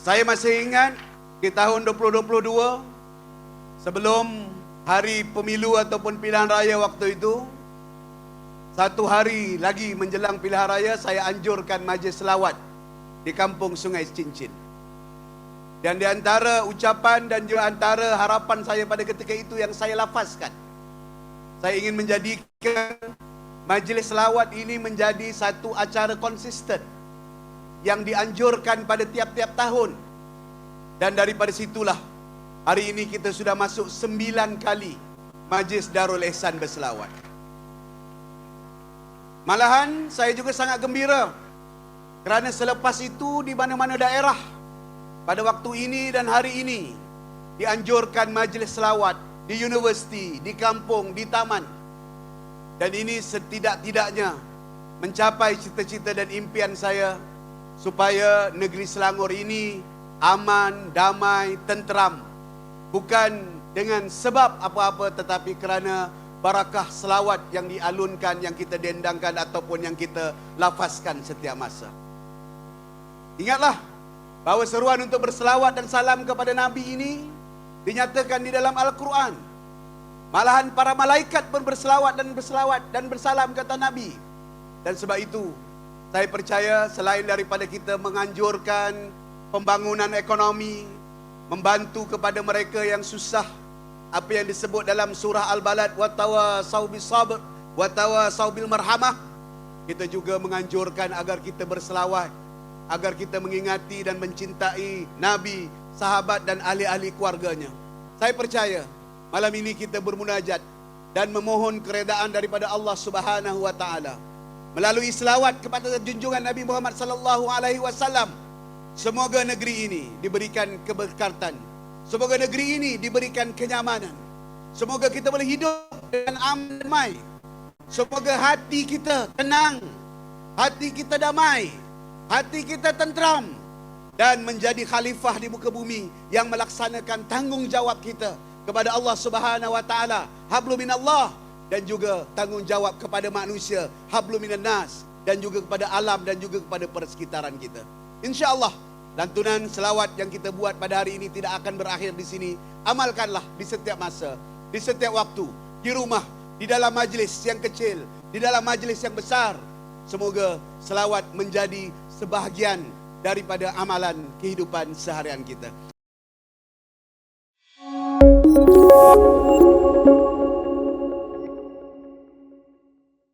Saya masih ingat di tahun 2022 sebelum hari pemilu ataupun pilihan raya waktu itu satu hari lagi menjelang pilihan raya saya anjurkan majlis selawat di kampung Sungai Cincin. Dan di antara ucapan dan juga antara harapan saya pada ketika itu yang saya lafazkan. Saya ingin menjadikan majlis selawat ini menjadi satu acara konsisten yang dianjurkan pada tiap-tiap tahun. Dan daripada situlah hari ini kita sudah masuk sembilan kali Majlis Darul Ihsan berselawat. Malahan saya juga sangat gembira kerana selepas itu di mana-mana daerah pada waktu ini dan hari ini dianjurkan majlis selawat di universiti, di kampung, di taman. Dan ini setidak-tidaknya mencapai cita-cita dan impian saya supaya negeri Selangor ini aman, damai, tenteram. Bukan dengan sebab apa-apa tetapi kerana barakah selawat yang dialunkan, yang kita dendangkan ataupun yang kita lafazkan setiap masa. Ingatlah bahawa seruan untuk berselawat dan salam kepada Nabi ini dinyatakan di dalam Al-Quran. Malahan para malaikat pun berselawat dan berselawat dan bersalam kata Nabi. Dan sebab itu saya percaya selain daripada kita menganjurkan pembangunan ekonomi, membantu kepada mereka yang susah, apa yang disebut dalam surah Al-Balad wa tawasau bis sabr wa tawasau bil marhamah, kita juga menganjurkan agar kita berselawat, agar kita mengingati dan mencintai Nabi, sahabat dan ahli-ahli keluarganya. Saya percaya malam ini kita bermunajat dan memohon keredaan daripada Allah Subhanahu wa taala melalui selawat kepada junjungan Nabi Muhammad sallallahu alaihi wasallam semoga negeri ini diberikan keberkatan. Semoga negeri ini diberikan kenyamanan. Semoga kita boleh hidup dengan aman damai semoga hati kita tenang hati kita damai hati kita tenteram dan menjadi khalifah di muka bumi yang melaksanakan tanggungjawab kita kepada Allah Subhanahu wa taala. Hablu minallah dan juga tanggungjawab kepada manusia hablu minan nas dan juga kepada alam dan juga kepada persekitaran kita. Insyaallah lantunan selawat yang kita buat pada hari ini tidak akan berakhir di sini. Amalkanlah di setiap masa di setiap waktu di rumah di dalam majlis yang kecil di dalam majlis yang besar. Semoga selawat menjadi sebahagian daripada amalan kehidupan seharian kita.